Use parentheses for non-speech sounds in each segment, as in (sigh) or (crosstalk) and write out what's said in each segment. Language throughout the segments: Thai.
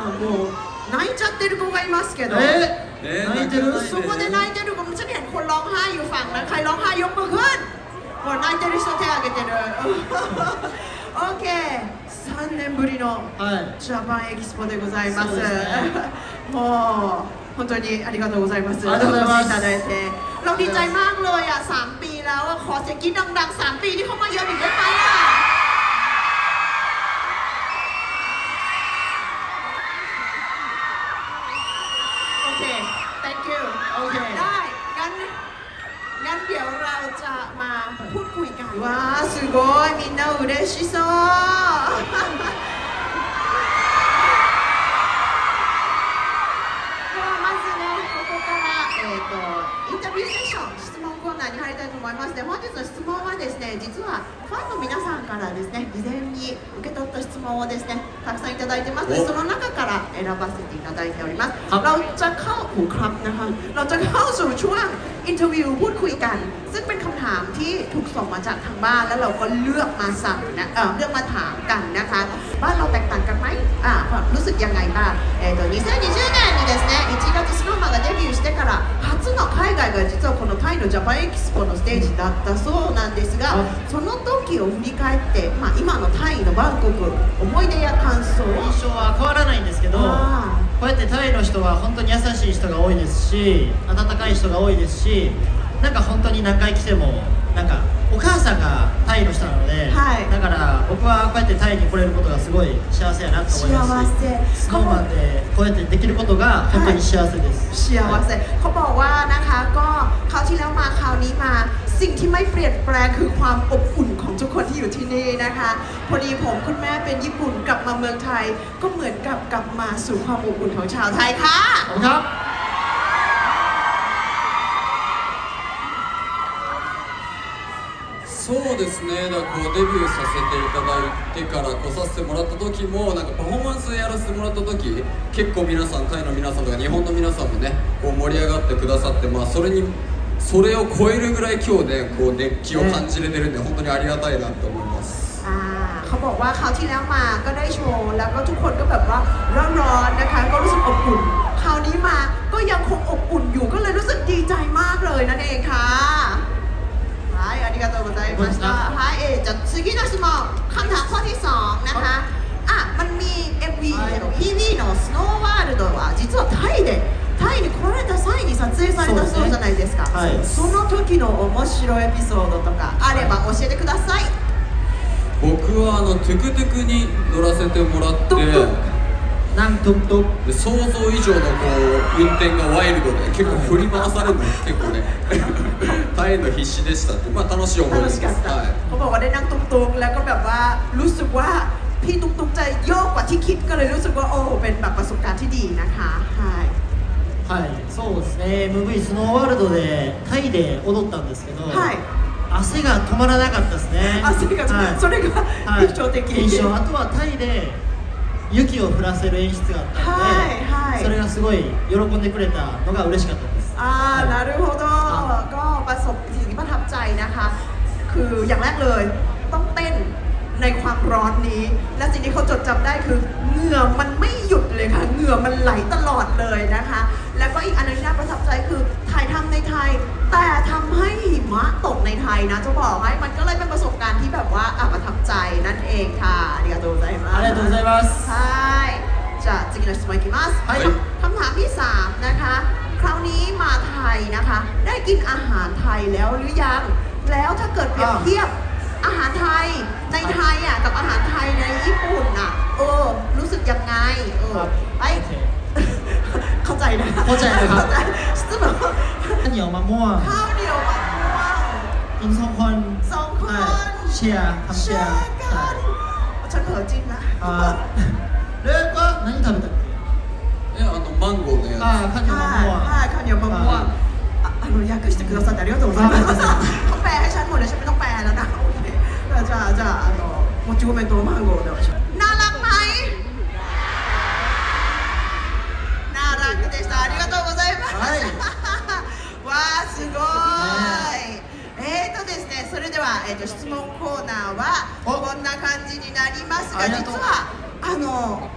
今もう泣いちゃってる子がいますけど、ええ泣いてるそこで泣いてる子もฉันเห็นคนร้องไห้อยู่ฝั่งนั้นใครร้องไห้ยกมือขึ้นคน泣いてる人手挙げてる OK3 年ぶりのジャパンエキスポでございます、はい、もう本当にありがとうございますお越しいただいてเราดีใจมากเลยอะ3ปีแล้วอะขอเสียงกิ๊ดดังๆ3ปีที่เข้ามาเยอะอีกได้ไหมอะ จะมาพูดคุยกันว้าสุโกยมินนาอุเรชิโซに入りたいと思いますで本日の質問はですね実はファンの皆さんからですね事前に受け取った質問をですねたくさんいただいてますその中から選ばせていただいておりますเราจะเข้าหูครับนะคะเราจะเข้าสู่ช่วง อินเทอร์วิวพูดคุยกัน ซึ่งเป็นคำถามที่ถูกส่งมาจากทางบ้าน แล้วเราก็เลือกมาสั่งนะเออเลือกมาถามกันนะคะ บ้านเราแตกต่างกันไหมอ่าความรู้สึกยังไงบ้างえー、と2020年にですね1月スノーマンがデビューしてから初の海外が実はこのタイのジャパンエキスポのステージだったそうなんですがはいその時を振り返って、まあ、今のタイのバンコク思い出や感想印象は変わらないんですけどあ こうやってタイの人は本当に優しい人が多いですし温かい人が多いですしなんか本当に何回来てもなんか母さんがタイの人なので、はいだから僕はこうやってタイに来れることがすごい幸せやなと思いますし幸せスノーマンでこうやってできることが本当に幸せです、幸せเขาบอกว่านะคะก็คราวที่แล้วมาคราวนี้มา สิ่งที่ไม่เปลี่ยนแปลงคือความอบอุ่นของทุกคนที่อยู่ที่นี่นะคะ พอดีผมคุณแม่เป็นญี่ปุ่นกลับมาเมืองไทย ก็เหมือนกับกลับมาสู่ความอบอุ่นของชาวไทยค่ะ ขอบคุณครับ そうですねだからこうデビューさせていただいてから来させてもらった時もなんかパフォーマンスやらせてもらった時結構皆さんタイの皆さんとか日本の皆さんもねこう盛り上がってくださってまあそれにそれを超えるぐらい今日ねこう熱気を感じれてるんで本当にありがたいなと思います อ่าเขาบอกว่าคราวที่แล้วมาก็ได้โชว์แล้วก็ทุกคนก็แบบว่าร้อนๆนะคะ ก็รู้สึกอบอุ่น คราวนี้มาก็ยังคงอบอุ่นอยู่ก็เลยรู้สึกดีใจมากเลยนั่นเองค่ะはいあり がとうございましたはいえーじゃあ次の質問คำถามข้อที่สองนะคะอ่ะมันมี MV の PV のスノーワールドは実はタイでタイに来られた際に撮影されたそうじゃないですかはいその時の面白いエピソードとかあれば教えてください僕はあのトゥクトゥクに乗らせてもらってトゥクトゥなんとんとで想像以上のこう運転がワイルドで結構振り回されるの結構ね (laughs) 耐えるの必死でしたってまあ楽しい思い出です楽しかった、はい เขาบอกว่าได้นั่งตุ๊กๆ แล้วก็แบบว่ารู้สึกว่าพี่ตุ๊กๆจะโยกกว่าที่คิดก็เลยรู้สึกว่าโอ้เป็นแบบประสบการณ์ที่ดีนะคะใช่ はいそうですね MV スノーワールドでタイで踊ったんですけど、はい汗が止まらなかったですね汗が、はいそれがはい印象的、印象あとはタイで雪を降らせる演出があったので、はいはいそれがすごい喜んでくれたのが嬉しかったです อ่านารุโ ืออย่างแรกเลย ต้องเต้นในความร้อนนี้ และสิ่งที่เขาจดจำได้คือเหงื่อมันไม่หยุดเลยค่ะเหงื่อมันไหลตลอดเลยนะคะ แล้วก็อีกอันนึงที่น่าประทับใจคือถ่ายทำในไทย แต่ทำให้หิมะตกในไทยนะจะบอกให้มันก็เลยเป็นประสบการณ์ที่แบบว่าประทับใจนั่นเองค่ะありがとうございますありがとうございますはいじゃあสมัยกีมัはいคำถามที่ 3 นะคะ คราวนี้มาไทยนะคะ ได้กินอาหารไทยแล้วหรือยัง แล้วถ้าเกิดเปรียบเทียบอาหารไทยในไทยอะกับอาหารไทยในญี่ปุ่นอะเออ รู้สึกยังไงเออไปเข้าใจนะเข้าใจเลยครับข้าวเหนียวมะม่วงข้าวเหนียวมะม่วงกินสองคนสองคนเชียร์ทำเชียร์กันฉันเผลอจริงนะเรียกว่านั่นทำแต่เนี่ขนมมังโกเนี่ยข้าวเหนียวมะม่วงข้าวเหนียวมะม่วงあの訳してくださってありがとうございます。ねฉันไม่ต้องแปลแล้วนะโอเคじゃじゃあのもち米とマンゴーでお願いしน่ารักไหมน่ารักでした。ありがとうございます、(laughs) わあすごい、え。っとですね、それでは、えっと、質問コーナーはこんな感じになりますが実はあの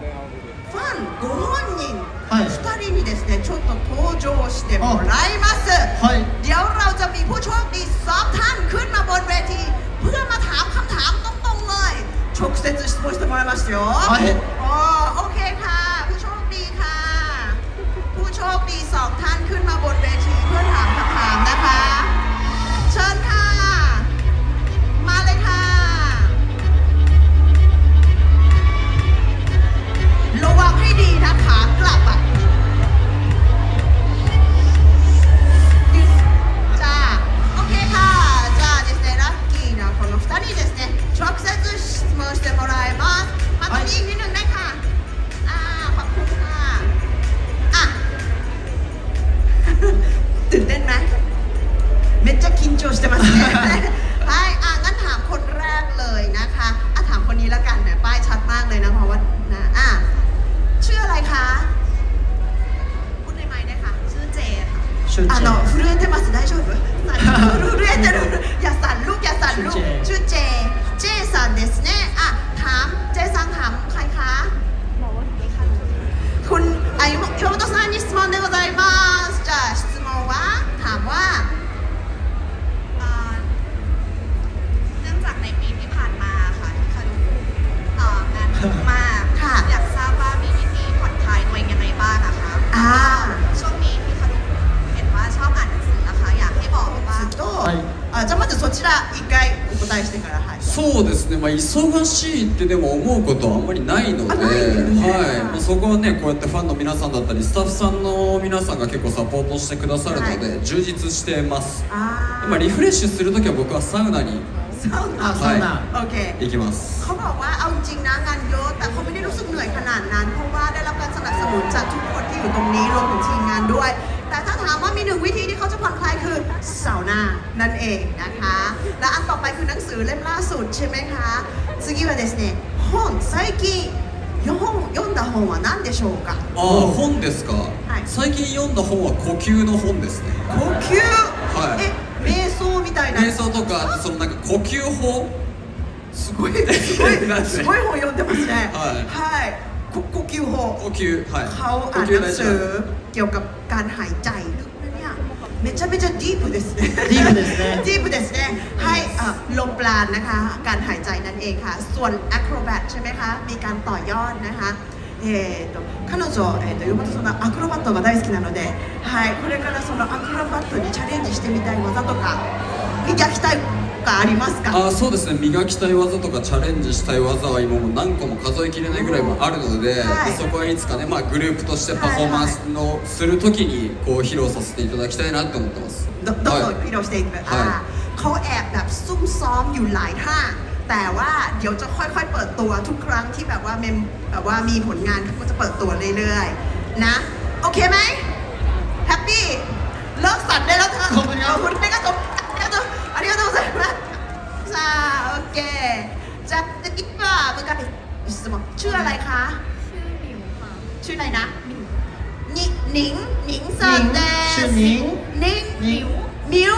ファンご本人2人にですね、ちょっと登場してもらいます。はい。っちゃ緊張してますね はいอ่ะงั้นถามคนแรกเลยนะคะอ่ะถามคนนี้ละกันเนี่ยป้ายชัดมากเลยนะเพราะว่านะอ่ะชื่ออะไรคะ พูดในไมค์ได้ค่ะ ชื่อเจค่ะ ชื่อเจ あの震えてます大丈夫สั่น震えてるอย่าสั่นลูกอย่าสั่นลูก ชื่อเจ ชื่อเจ เจさんですねอ่ะถามเจさんถามใครคะคุณอายุโยโตさん あじゃあまずそちら一回お答えしてからはいそうですね、まあ、忙しいってでも思うことはあんまりないので、あないよねはいまあ、そこはねこうやってファンの皆さんだったりスタッフさんの皆さんが結構サポートしてくださるので、は充実してます、あまあ、リフレッシュするときは僕はサウナにサウナあサウナオッケー行きます เขาบอกว่าเอาจริงนะงานเยอะแต่เขาไม่ได้รู้สึกเหนื่อยขนาดนั้น เพราะว่าได้รับการสนับสนุนจากทุกคนที่อยู่ตรงนี้รวมถึงทีมงานด้วย แต่ ถ้าถามว่ามีหนึ่งวิธีที่เขาจะผ่อนคลายคือซาวน่านั่นเองนะคะ และอันต่อไปคือหนังสือเล่มล่าสุดใช่ไหมคะ次はですね本最近読読んだ本は何でしょうかああ本ですか、はい最近読んだ本は呼吸の本ですね呼吸、はいえ瞑想みたいな瞑想とかそのなんか呼吸法すごいすごい(laughs) なんですごい本読んでますねはいはい こ呼吸法呼吸はい เขา 呼 อ่านห 吸 นัง 大事 สื な อเกี่ยวกับการหายใจลึกนะเนี่ยめちゃめちゃディープですねディープですねディープですねให้อ่ะลมปราณนะคะ การหายใจนั่นเองค่ะ ส่วน acrobat ใช่ไหมคะ มีการต่อยอดนะคะえー、と彼女、えー、と山本さんはアクロバットが大好きなので、はい、これからそのアクロバットにチャレンジしてみたい技とか磨きたい がありますかあそうですね磨きたい技とかチャレンジしたい技は今もう何個も数えきれないぐらいもあるので,、はいでそこはいつかね、まあ、グループとしてパフォーマンスのするときにこう披露させていただきたいなって思ってますどどんどんはい披露していくอ่าเขาแอบแบบซุ่มซ้อมอยู่หลายท่า แต่ว่าเดี๋ยวจะค่อยๆ เปิดตัวทุกครั้งที่แบบว่าเมมแบบว่ามีผลงานเขาก็จะเปิดตัวเรื่อยๆ นะ โอเคไหมแฮปปี้เลิกสั่นได้แล้วเธอ ขอบคุณครับ ขอบคุณไม่กระทบ แก่จะจะกินว่าเมื่อกี้สมองชื่ออะไรคะ ชื่อหนิวค่ะ ชื่ออะไรนะหนิหนิงหนิงเซอนเดสชื่อนิ้งนิงหมิวมิว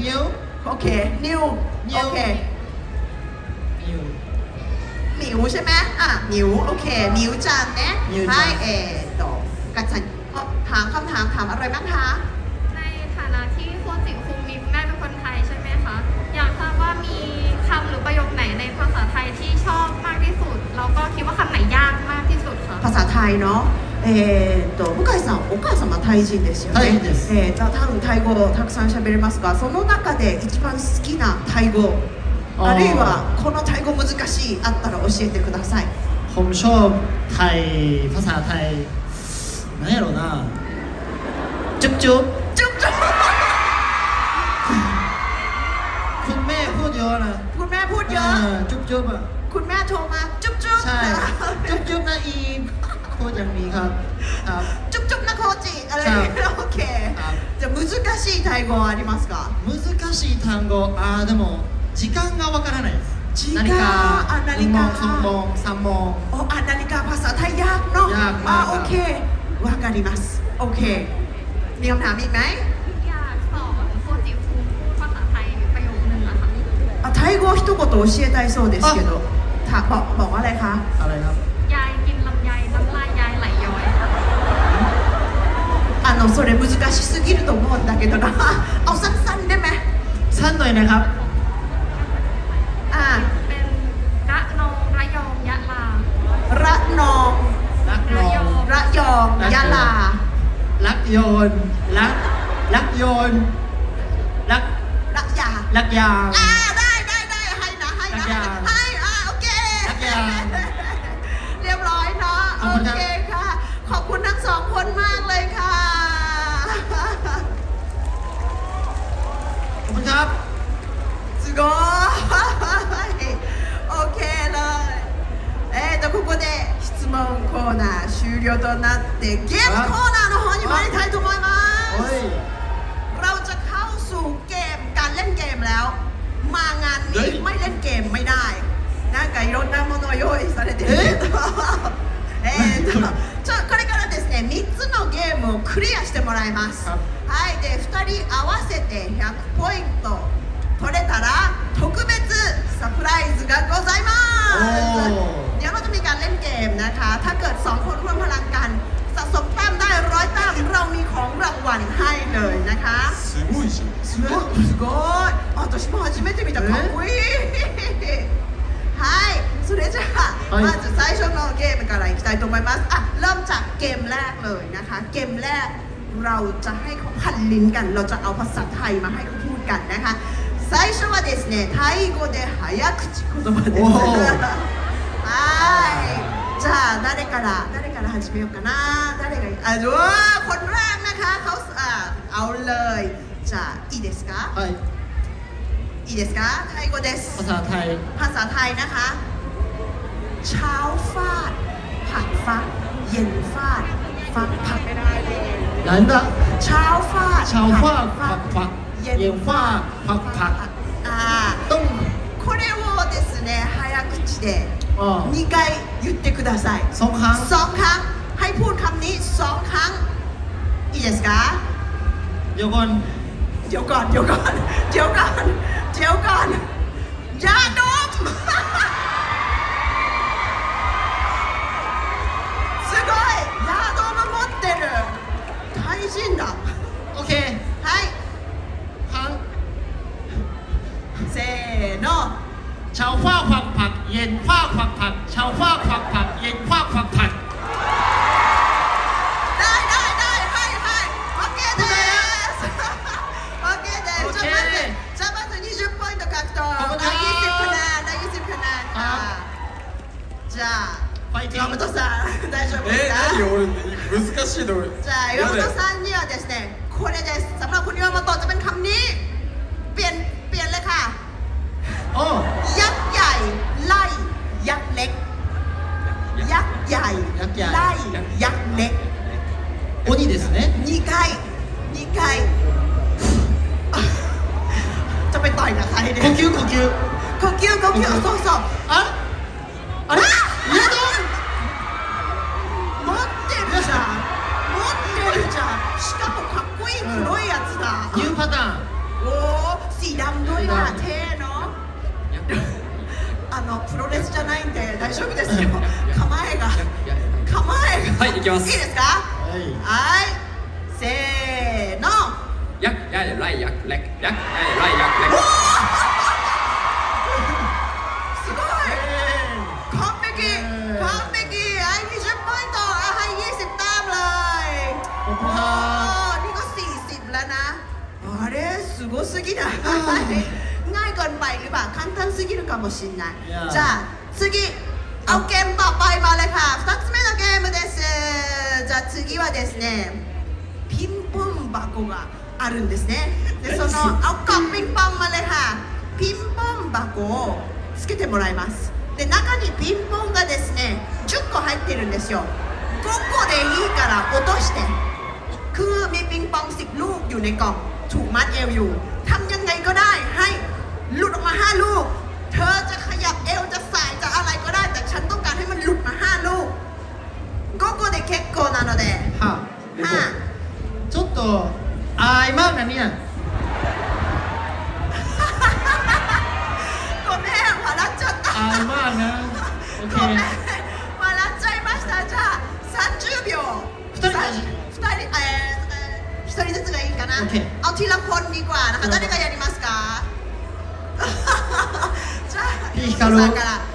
มิวโอเคนิวโอเคหมิวใช่ไหมอะหมิวโอเคหมิวจังน่ใช่เอดอกกระจันถามคำถามถามอะไรบ้างคะ ในฐานะที่โคจิคุง ก็คิดว่าคำไหนยากมากที่สุดคะ ภาษาไทยเนาะえーと、向井さん、お母様タイ人ですよね。タイです。えーと、多分タイ語をたくさん喋れますが、その中で一番好きなタイ語、ああるいはこのタイ語難しいあったら教えてください。ผมชอบไทยภาษาไทยนั่นหรอนะจุ๊บจุ๊บจุ๊บจุ๊บคุณแม่พูดเยอะนะคุณแม่พูดเยอะ จุ๊บจุ๊บอะคุณแม่โทรมา จุ๊บ ใช่ จุ๊บจุ๊บนะอีมพูดอย่างนี้ครับครับ จุ๊บจุ๊บนะโคจิอะไร ครับ โอเค ครับ じゃあ難しいタイ語はありますか難しい単語あーでも時間がわからないです時 จิกา นาฬิกา อ่ะนา ห ฬิ นึ่งโม กา งสองโมงสามโมง โอ้อ่านนาฬิกาภาษาไทยยากเนาะ ยากมาก อ่ะโอเควาการิมัสโอเค มีคำถามอีกไหม อยากสอนโฟจิคุงพูดภาษาไทยประโยคนึงอะค่ะ อ่ะไทย語を一言教えたいそうですけど ถามบอกบอกว่าอะไรคะ อะไรครับ ยายกินลำไยน้ำลายยายไหลย้อย あのそれ難しすぎると思うんだけどなเอาสั้นๆได้ไหม สั้นหน่อยนะครับ อ่า เป็นระนองระยองยะลา ระนอง รักนอง ระยองยะลา รักโยน รัก รักโยน รัก ระยา รักยาง อ่า ごい โอเคเลยえーとここで質問コーナー終了となってゲームコーナーの方に参りたいと思いま โอ้ย すเราจะเข้าสู่เกมการเล่นเกมแล้ว มางาน เฮ้ นี้ ย ไม่เล่นเกมไม่ได้なんかいろんなものを用意されてるけどえ(laughs) ーとちょこれからですね3つのゲームをクリアしてもらいますครับ はいで2人合わせて100ポイント 取れたら特別サプライズがございま โอ้ すเดี๋ยวเราจะมีการเล่นเกมนะคะ ถ้าเกิด 2 คนร่วมพลังกัน สะสมแต้มได้ร้อยแต้มเรามีของรางวัลให้เลยนะคะ すごいじゃんすごいすごい私も初めて見たかっこいいはいそれじゃあ、はいまず最初のゲームからいきたいと思いますอ่ะเริ่มจากเกมแรกเลยนะคะ เกมแรกเราจะให้เขาพันลิ้นกัน เราจะเอาภาษาไทยมาให้เขาพูดกันนะคะ 最初はですねタイ語で早口言葉ですおーはいじゃあ誰から誰から始めようかな誰がいいあうわーคนแรกนะคะเขาอ่าเอาเลยじゃあいいですかはいいいですかタイ語です ภาษาไทย ภาษาไทยนะคะ เช้าฟาด ผักฟัก เย็นฟาด ฟักผัก なんだ เช้าฟาด เช้าฟาดผักฟัก เย็ เย็นฟาดผักผัก อ่า ต้อง これをですね早口でああ2回言ってください สองครั้ง สองครั้ง ให้พูดคำนี้สองครั้งいいですか เดี๋ยวก่อน เดี๋ยวก่อน เดี๋ยวก่อน เดี๋ยวก่อน เดี๋ยวก่อนยาดม 吸呼吸呼吸。そうそう。ああれ？うどん持ってるじゃん。持ってるじゃん。しかもかっこいい黒いやつだ、ニューパターン。おおしだんどいな。ーの。あのプロレスじゃないんで大丈夫ですよ。構えが。構えが。はい行きます。いいですか？はい。せーの。やっやれらいやれやれらいやれ ขอบคุณ โอ้ ครับ นี่ก็ 40 แล้วนะあれすごすぎないง่ายเกินไปหรือเปล่า簡単すぎるかもしれないいやじゃあ次เอาเกมต่อไปมาเลยค่ะ2つ目のゲームですじゃあ次はですねピンポン箱があるんですねでそのเอากล่องปิงปองมาเลยค่ะピンポン箱をつけてもらいますで中にピンポンがですね10個入ってるんですよ5個でいいから落として คือมีปิงปองสิบลูกอยู่ในกล่องถูกมัดเอวอยู่ทำยังไงก็ได้ให้หลุดออกมาห้าลูก เธอจะขยับเอวจะสายจะอะไรก็ได้ แต่ฉันต้องการให้มันหลุดมาห้าลูกโกโก้เด็กเคโกนาโนเดะค่ะห้าちょっとนะเนี่ย ずつがいいかな オッケーเอาทีละคนดีกว่านะคะ うん誰がやりますかじゃあピーヒカルさんから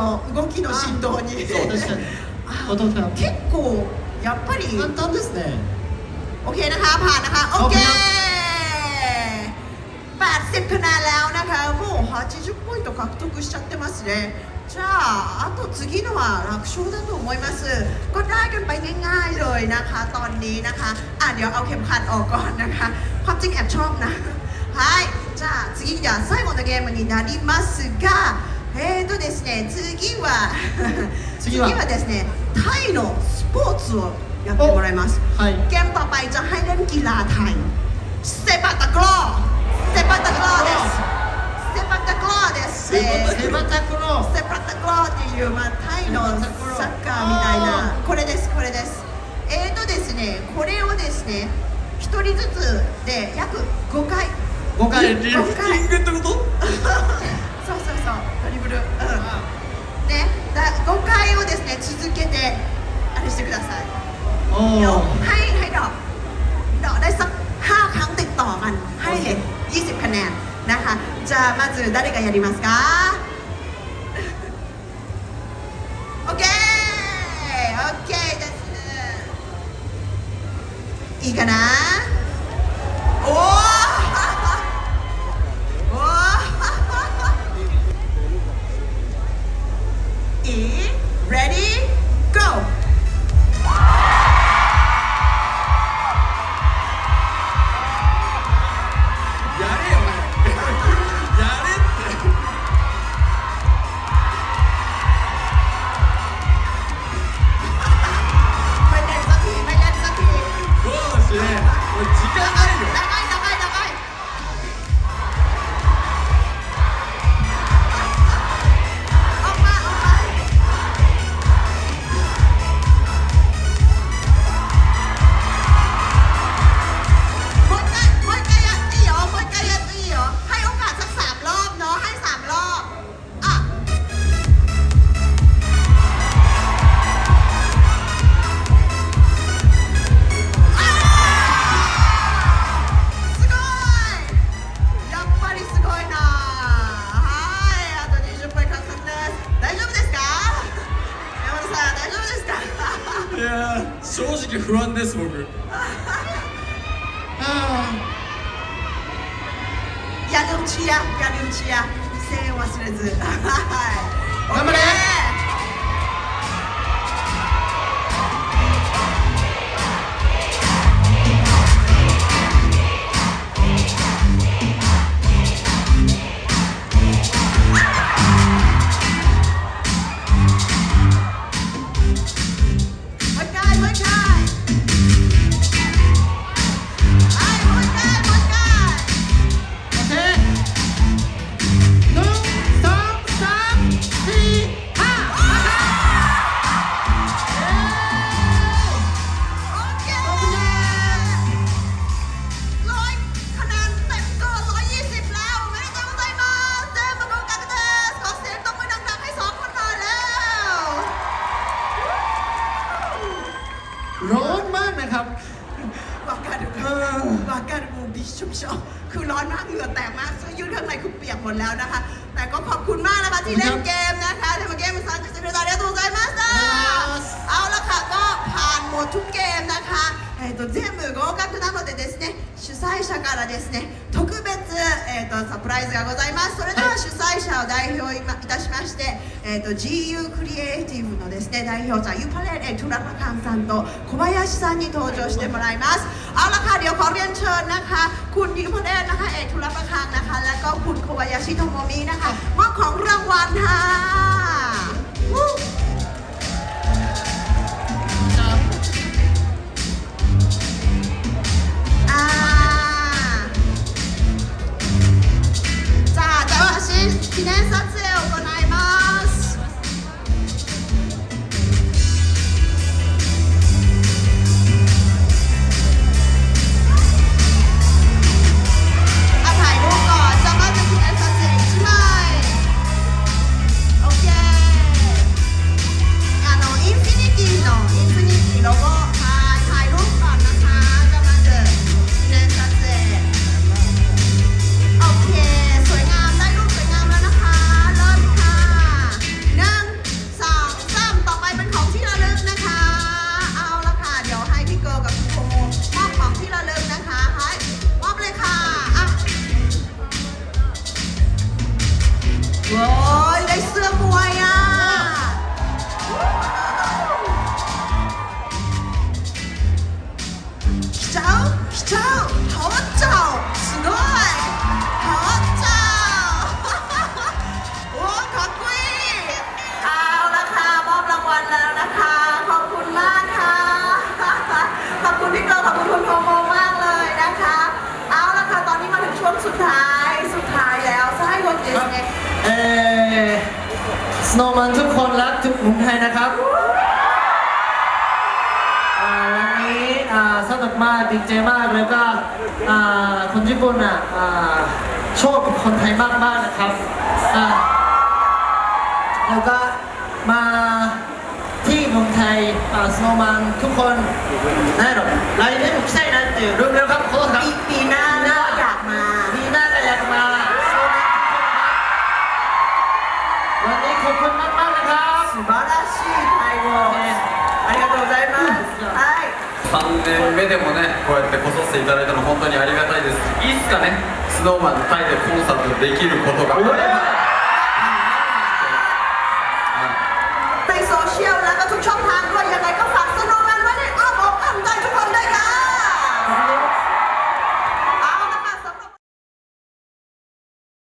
の動きの振動にそう確かにあお父さん結構やっぱり簡単ですね โอเคนะคะผ่านนะคะโอเค80คะแนนแล้วนะคะもう80ポイント獲得しちゃってますねじゃああと次のは楽勝だと思いますก็ได้กันไปง่ายๆเลยนะคะ ตอนนี้นะคะอ่ะเดี๋ยวเอาเข็มขัดออกก่อนนะคะความจริงแอบชอบนะはいじゃあ次じゃあ最後のゲームになりますが えーとですね次は(laughs) 次はですねタイのスポーツをやってもらいますはい เกมต่อไปจะให้เล่นกีฬาไทยเซปัตะกร้อเซปัตะกร้อเดสเซปัตะกร้อเดสセバタクロเซปัตะกร้อっていう、まあ、タイのサッカーみたいなこれですこれですえーとですねこれをですね一人ずつで約5回5回リフティングってこと 5回をですね続けてあれしてくださいお เดี๋ยว お ให้ให้ดอกดอกได้สัก 5 ครั้งติดต่อกัน ให้เลย20 คะแนนนะคะ じゃあまず誰がやりますか OK OK ですいいかな ที่เล่นเกมนะคะทำเกมมาซันจะเสร็จแล้วเดี๋ยวตัวใจมาสเอาละค่ะก็ผ่านหมดทุกเกมนะคะえー、と全部合格なのでですね主催者からですね特 別、えー、とサプライズがございますそれでは主催者を代表いたしまして、えー、と GU クリエイティブのですね代表者ユパレレトラパカンさんと小林さんに登場してもらいますเอาละค่ะเดี๋ยวขอเรียนเชิญนะคะ คุณยูพาเลนนะคะเอกธุรประคังนะคะ แล้วก็คุณโคบายาชิโทโมมินะคะมอบของรางวัลค่ะ 記念撮影 โว้ยได้เสื้อมวยอะ เจ้าเจ้าถอดเจ้าสวยอดเจ้า โอ้ขอบคุณอาละคะมอบรางวัลแล้วนะคะ ขอบคุณมากค่ะ ขอบคุณพี่เกลขอบคุณคุณโมมากเลยนะคะอาละคะตอนนี้มาถึงช่วงสุดท้าย โนมันทุกคนรักทุกคนไทยนะครับวันนี้สนุกมากดีใจมากแล้วก็คนญี่ปุ่นอะโชอบคนไทยมากมากนะครับแล้วก็มาที่เมืองไทยสโนมันทุกคนแน่นอนไลน์ไม่ใช่นะเต่รู้ 3年目でもねこうやってこさせていただいたの本当にありがたいです。いつかね。SnowMan タイでコンサートできることが。あれば